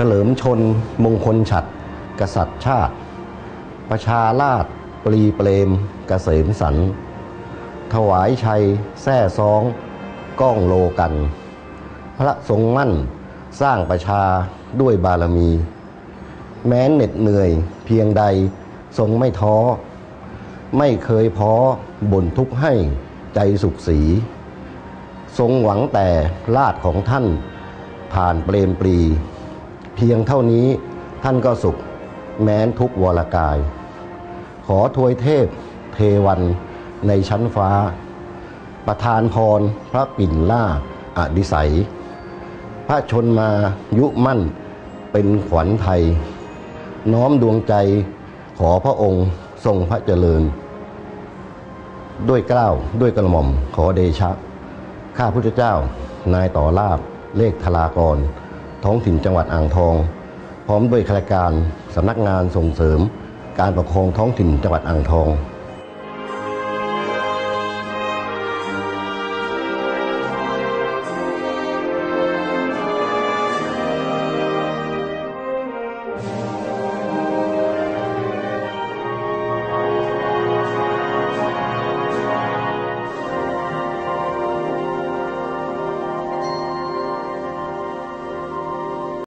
ฉลิมชนมงคลฉัดกษัตริย์ชาติ ประชาราชปรีเปรมเกษมสัน ถวายชัย แท่ซอง ก้องโลกัน พระทรงมั่นสร้างประชาด้วยบารมี แม้นเหน็ดเหนื่อยเพียงใดทรงไม่ท้อ ไม่เคยพ้อบ่นทุกข์ให้ใจสุขสี ทรงหวังแต่ลาดของท่านผ่านเปรมปรี เพียงเท่านี้ท่านก็สุข แม้นทุกวรกาย ขอทวยเทพเทวันในชั้นฟ้า ประทานพรพระปิ่นล่าอดิสัย พระชนมายุมั่นเป็นขวัญไทย น้อมดวงใจขอพระองค์ทรงพระเจริญ ด้วยเกล้าวด้วยกระหม่อมขอเดชะ ข้าพุทธเจ้านายต่อลาบเลขธารากร ท้องถิ่นจังหวัดอ่างทอง พร้อมด้วยข้าราชการสำนักงานส่งเสริม การปกครองท้องถิ่นจังหวัดอ่างทอง